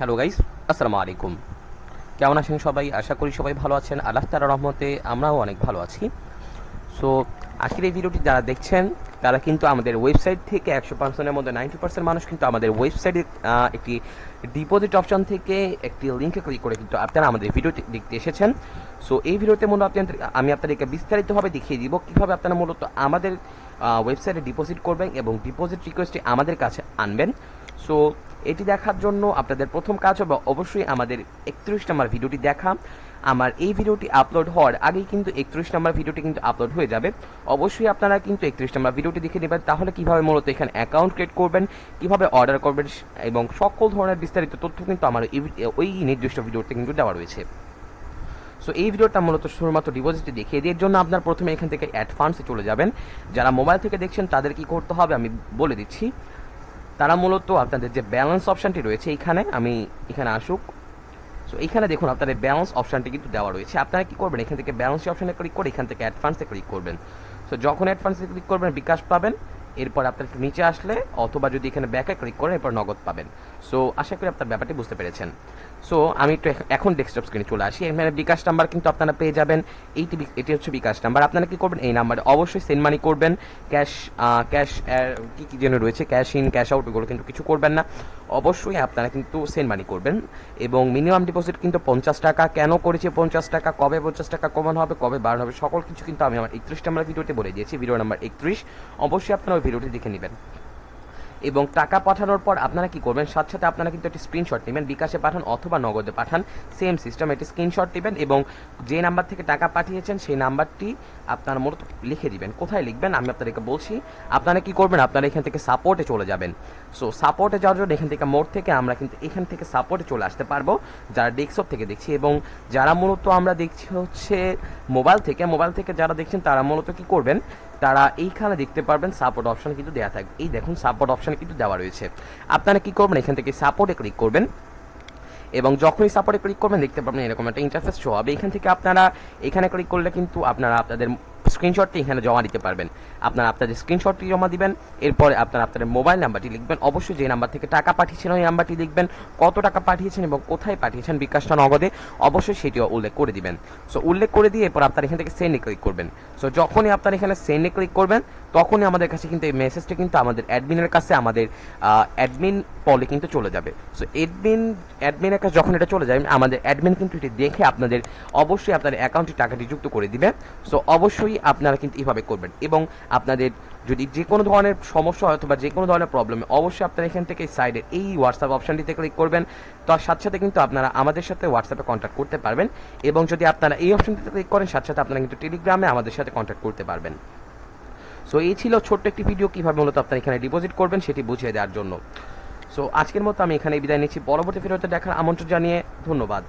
Hello guys আসসালামু আলাইকুম কেমন আছেন সবাই? আশা করি সবাই ভালো আছেন। আল্লাহ তালা রহমতে আমরাও অনেক ভালো আছি। সো আজকের এই ভিডিওটি যারা দেখছেন, তারা কিন্তু আমাদের ওয়েবসাইট থেকে একশো পার্সেন্টের মধ্যে নাইনটি পার্সেন্ট মানুষ কিন্তু আমাদের ওয়েবসাইটে একটি ডিপোজিট অপশন থেকে একটি লিঙ্কে ক্লিক করে কিন্তু আপনারা আমাদের ভিডিওটি দেখতে এসেছেন। সো এই ভিডিওতে মূলত আপনাদের, আমি আপনাদেরকে বিস্তারিতভাবে দেখিয়ে দিব কীভাবে আপনারা মূলত আমাদের ওয়েবসাইটে ডিপোজিট করবেন এবং ডিপোজিট রিকোয়েস্টটি আমাদের কাছে আনবেন। সো এটি দেখার জন্য আপনাদের প্রথম কাজ হবে অবশ্যই আমাদের একত্রিশ নম্বর ভিডিওটি দেখা। আমার এই ভিডিওটি আপলোড হওয়ার আগেই কিন্তু একত্রিশ নম্বর ভিডিওটি কিন্তু আপলোড হয়ে যাবে। অবশ্যই আপনারা কিন্তু একত্রিশ নম্বর ভিডিওটি দেখে নেবেন। তাহলে কীভাবে মূলত এখানে অ্যাকাউন্ট ক্রিয়েট করবেন, কীভাবে অর্ডার করবেন এবং সকল ধরনের বিস্তারিত তথ্য কিন্তু আমার ওই নির্দিষ্ট ভিডিওতে কিন্তু দেওয়া রয়েছে। সো এই ভিডিওটা মূলত শুধুমাত্র ডিপোজিটে দেখিয়ে দিয়ে জন্য আপনার প্রথমে এখান থেকে অ্যাডভান্সে চলে যাবেন। যারা মোবাইল থেকে দেখছেন তাদের কি করতে হবে আমি বলে দিচ্ছি। তারা মূলত আপনাদের যে ব্যালেন্স অপশানটি রয়েছে এখানে আমি এখানে আসুক। সো এইখানে দেখুন আপনাদের ব্যালেন্স অপশানটি কিন্তু দেওয়া রয়েছে। আপনারা কী করবেন? এখান থেকে ব্যালেন্স অপশানে ক্লিক করে এখান থেকে অ্যাডভান্সে ক্লিক করবেন। সো যখন অ্যাডভান্সে ক্লিক করবেন, বিকাশ পাবেন। এরপর আপনার একটু নিচে আসলে অথবা যদি এখানে ব্যাকে ক্লিক করেন, এরপর নগদ পাবেন। সো আশা করি আপনার ব্যাপারটি বুঝতে পেরেছেন। সো আমি একটু এখন ডেস্কটপ স্ক্রিনে চলে আসি। এখানে বিকাশ নাম্বার কিন্তু আপনারা পেয়ে যাবেন। এইটি এটি হচ্ছে বিকাশ নাম্বার আপনারা কি করবেন? এই নাম্বারে অবশ্যই সেন্ড মানি করবেন। ক্যাশ ক্যাশ কি কি যেন রয়েছে? ক্যাশ ইন ক্যাশ আউট এগুলো কিন্তু কিছু করবেন না। অবশ্যই আপনারা কিন্তু সেন্ড মানি করবেন। এবং মিনিমাম ডিপোজিট কিন্তু পঞ্চাশ টাকা। কেন করেছে পঞ্চাশ টাকা? কবে পঞ্চাশ টাকা কমানো হবে? কবে বাড়ানো হবে? সকল কিছু কিন্তু আমি আমার একত্রিশ নাম্বার ভিডিওতে বলে দিয়েছি। ভিডিও নাম্বার একত্রিশ। অবশ্যই আপনারা ভিডিওটি দেখে নেবেন। এবং টাকা পাঠানোর পর আপনারা কি করবেন? সাথে সাথে আপনারা কিন্তু একটি স্ক্রিনশট নেবেন, বিকাশে পাঠান অথবা নগদে পাঠান। সেম সিস্টেম একটি স্ক্রিনশট নেবেন এবং যে নাম্বার থেকে টাকা পাঠিয়েছেন, সেই নাম্বারটি আপনারা মূলত লিখে দিবেন। কোথায় লিখবেন? আমি আপনাদেরকে বলছি, আপনারা কি করবেন? আপনারা এখান থেকে সাপোর্টে চলে যাবেন। সো সাপোর্টে যাওয়ার জন্য এখান থেকে মোড় থেকে আমরা কিন্তু এখান থেকে সাপোর্টে চলে আসতে পারব, যারা ডেস্কটপ থেকে দেখছি। এবং যারা মূলত আমরা দেখছি হচ্ছে মোবাইল থেকে মোবাইল থেকে যারা দেখছেন, তারা মূলত কি করবেন? তারা এইখানে দেখতে পারবেন সাপোর্ট অপশন কিন্তু দেওয়া থাকবে। এই দেখুন সাপোর্ট অপশন কিন্তু দেওয়া রয়েছে। আপনারা কি করবেন? এখান থেকে সাপোর্টে ক্লিক করবেন। এবং যখনই সাপোর্টে ক্লিক করবেন, দেখতে পাবেন এরকম একটা ইন্টারফেস শো হবে। এখান থেকে আপনারা, এখানে ক্লিক করলে কিন্তু আপনারা আপনাদের স্ক্রিনশটটি এখানে জমা দিতে পারবেন। আপনারা আপনাদের স্ক্রিনশটটি জমা দিবেন, এরপরে আপনারা আপনাদের মোবাইল নাম্বারটি লিখবেন। অবশ্যই যে নাম্বার থেকে টাকা পাঠিয়েছেন ওই নাম্বারটি লিখবেন। কত টাকা পাঠিয়েছেন এবং কোথায় পাঠিয়েছেন বিকাশটা নগদে, অবশ্যই সেটিও উল্লেখ করে দিবেন। সো উল্লেখ করে দিয়ে এরপর আপনারা এখান থেকে সেন্ডে ক্লিক করবেন। সো যখনই আপনারা এখানে সেন্ডে ক্লিক করবেন, তখনই আমাদের কাছে কিন্তু এই মেসেজটা কিন্তু আমাদের অ্যাডমিনের কাছে, আমাদের অ্যাডমিন পলে কিন্তু চলে যাবে। সো অ্যাডমিন অ্যাডমিনের কাছে যখন এটা চলে যাবে, আমাদের অ্যাডমিন কিন্তু এটি দেখে আপনাদের অবশ্যই আপনাদের অ্যাকাউন্টে টাকাটি যুক্ত করে দিবে। সো অবশ্যই আপনারা কিন্তু এভাবে করবেন। এবং আপনাদের যদি যে কোনো ধরনের সমস্যা হয় অথবা যে কোনো ধরনের প্রবলেমে অবশ্যই আপনারা এখান থেকে সাইডের এই হোয়াটসঅ্যাপ অপশনটিতে ক্লিক করবেন। তার সাথে সাথে কিন্তু আপনারা আমাদের সাথে হোয়াটসঅ্যাপে কন্ট্যাক্ট করতে পারবেন। এবং যদি আপনারা এই অপশনটিতে ক্লিক করেন, সাথে সাথে আপনারা কিন্তু টেলিগ্রামে আমাদের সাথে কন্ট্যাক্ট করতে পারবেন। সো এই ছিল ছোট্ট একটি ভিডিও কীভাবে মূলত আপনারা এখানে ডিপোজিট করবেন সেটি বুঝিয়ে দেওয়ার জন্য। সো আজকের মতো আমি এখানে বিদায় নিচ্ছি। পরবর্তী ভিডিওতে দেখার আমন্ত্রণ জানিয়ে ধন্যবাদ।